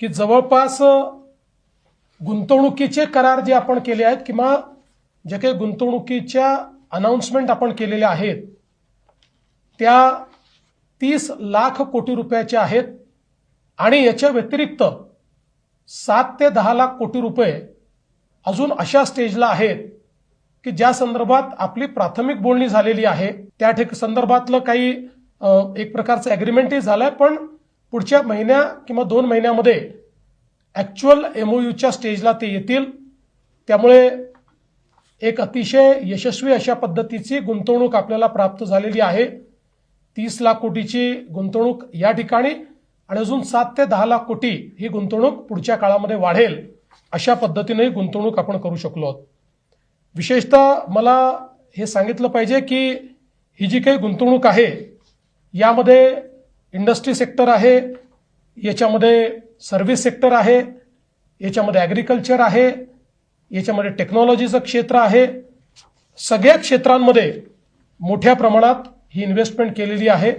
की जवळपास गुंतवणुकीचे करार जे आपण केले आहेत किंवा जे काही गुंतवणुकीच्या अनाऊन्समेंट आपण केलेल्या आहेत त्या तीस लाख कोटी रुपयाच्या आहेत आणि याच्या व्यतिरिक्त सात ते दहा लाख कोटी रुपये अजून अशा स्टेजला आहेत की ज्या संदर्भात आपली प्राथमिक बोलणी झालेली आहे. त्या ठिक संदर्भातलं काही एक प्रकारचं ॲग्रीमेंटही झालंय पण पुढच्या महिन्या किंवा दोन महिन्यामध्ये ॲक्च्युअल एमओयूच्या स्टेजला ते येतील. त्यामुळे एक अतिशय यशस्वी अशा पद्धतीची गुंतवणूक आपल्याला प्राप्त झालेली आहे. तीस लाख कोटीची गुंतवणूक या ठिकाणी आणि अजून सात ते दहा लाख कोटी ही गुंतवणूक पुढच्या काळामध्ये वाढेल अशा पद्धतीनेही गुंतवणूक आपण करू शकलो आहोत. विशेषतः मला हे सांगितलं पाहिजे की ही जी काही गुंतवणूक आहे यामध्ये इंडस्ट्री सेक्टर आहे याच्यामध्ये सर्व्हिस सेक्टर आहे याच्यामध्ये ॲग्रिकल्चर आहे याच्यामध्ये टेक्नॉलॉजीचं क्षेत्र आहे. सगळ्या क्षेत्रांमध्ये मोठ्या प्रमाणात ही इन्व्हेस्टमेंट केलेली आहे.